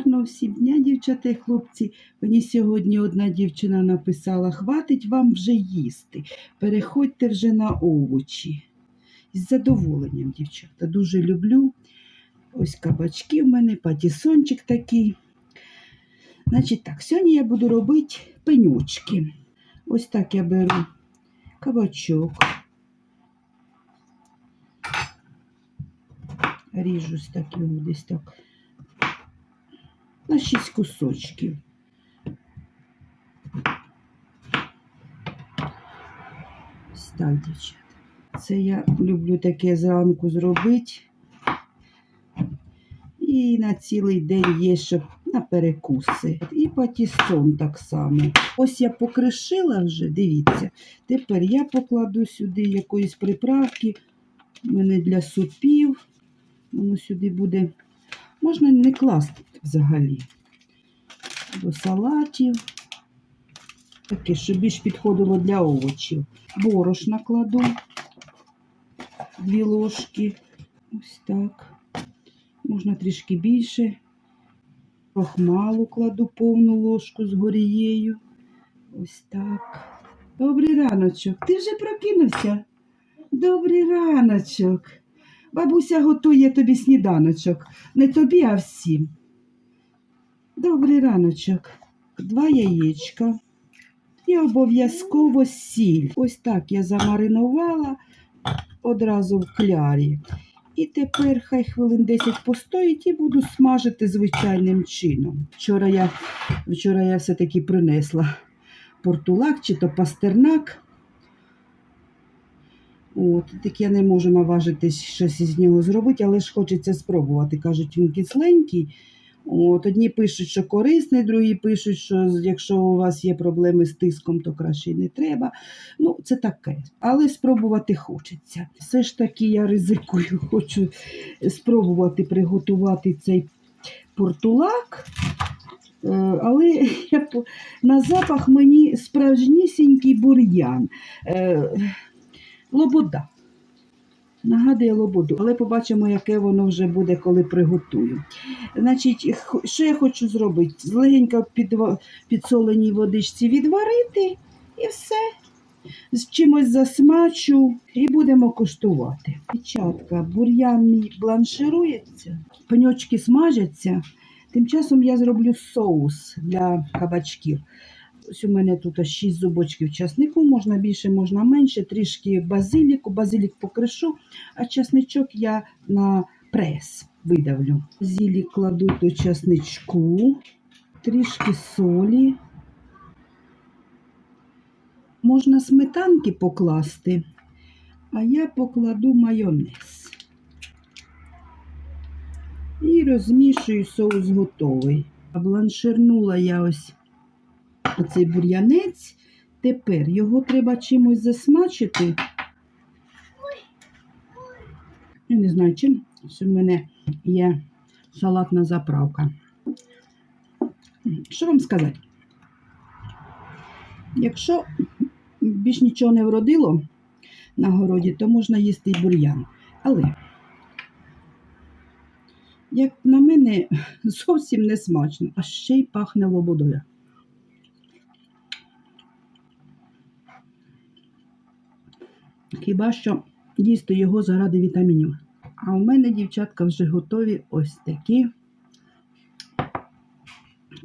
Гарного всім дня, дівчата і хлопці. Мені сьогодні одна дівчина написала: хватить вам вже їсти, переходьте вже на овочі. З задоволенням, дівчата, дуже люблю. Ось кабачки в мене, патісончик такий. Значить так, сьогодні я буду робити пенючки. Ось так я беру кабачок. Ріжусь так його десь так. На 6 кусочків. Ось дівчата. Це я люблю таке зранку зробити. І на цілий день є, щоб на перекуси. І патісон так само. Ось я покришила вже, дивіться. Тепер я покладу сюди якоїсь приправки. У мене для супів. Воно сюди буде. Можна не класти взагалі. До салатів. Таке, щоб більш підходило для овочів. Борош накладу. Дві ложки. Ось так. Можна трішки більше. Крохмалу кладу повну ложку з горією. Ось так. Добрий раночок. Ти вже прокинувся? Добрий раночок. Бабуся готує тобі сніданочок. Не тобі, а всім. Добрий раночок. Два яєчка. І обов'язково сіль. Ось так я замаринувала одразу в клярі. І тепер хай хвилин 10 постоїть і буду смажити звичайним чином. Вчора я, вчора я все-таки принесла портулак чи то пастернак. От, так я не можу наважитись щось із нього зробити, але ж хочеться спробувати. Кажуть, він кисленький. От, одні пишуть, що корисний, другі пишуть, що якщо у вас є проблеми з тиском, то краще не треба. Ну, це таке. Але спробувати хочеться. Все ж таки я ризикую, хочу спробувати приготувати цей портулак. Е, Але я, на запах мені справжнісінький бур'ян. Е, Лобода. Нагадує лободу, але побачимо, яке воно вже буде, коли приготую. Значить, що я хочу зробити? Легенько під підсоленій водичці відварити і все. З чимось засмачу і будемо коштувати. Дівчатка, бур'ян мій бланширується, пеньочки смажаться. Тим часом я зроблю соус для кабачків. Ось у мене тут 6 зубочків часнику, можна більше, можна менше, трішки базиліку, базилік покришу, а часничок я на прес видавлю. Зілі кладу до часничку, трішки солі. Можна сметанки покласти, а я покладу майонез. І розмішую соус готовий. Бланширнула я ось оцей бур'янець. Тепер його треба чимось засмачити. Я не знаю чим. Ось у мене є салатна заправка. Що вам сказати? Якщо більш нічого не вродило на городі, то можна їсти і бур'ян. Але, як на мене, зовсім не смачно, а ще й пахне лободою. Хіба що їсти його заради вітамінів. А у мене, дівчатка, вже готові ось такі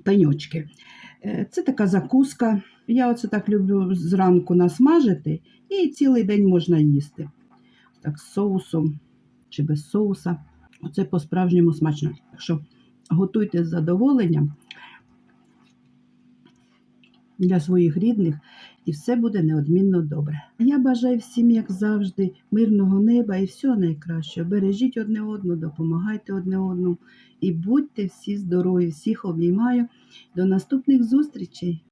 пеньочки. Е, Це така закуска. Я оце так люблю зранку насмажити і цілий день можна їсти. Так, з соусом чи без соуса. Оце по-справжньому смачно. Так що готуйте з задоволенням для своїх рідних, і все буде неодмінно добре. Я бажаю всім, як завжди, мирного неба і всього найкращого. Бережіть одне одного, допомагайте одне одному і будьте всі здорові, всіх обіймаю. До наступних зустрічей!